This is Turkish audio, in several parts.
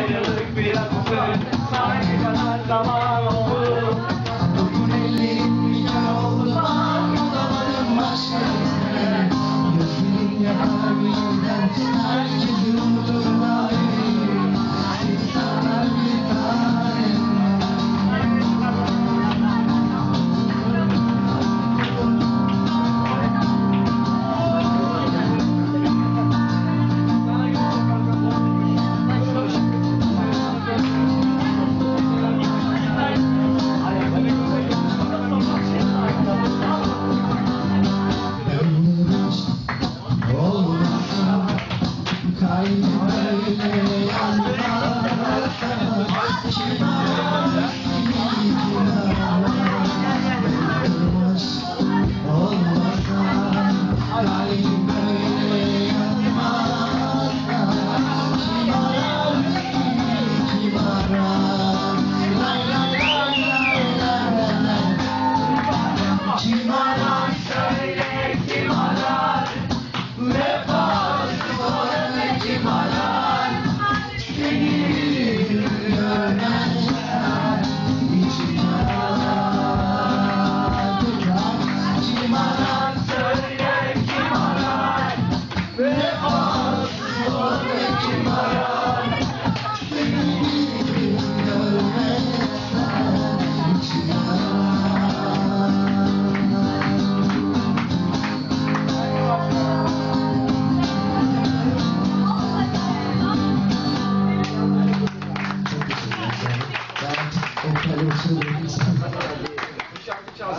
Hallelujah. Amen.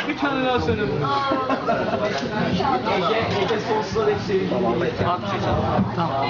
Bir tane daha söyle. Ege, sonsuza dek sevildiğini. Tamam.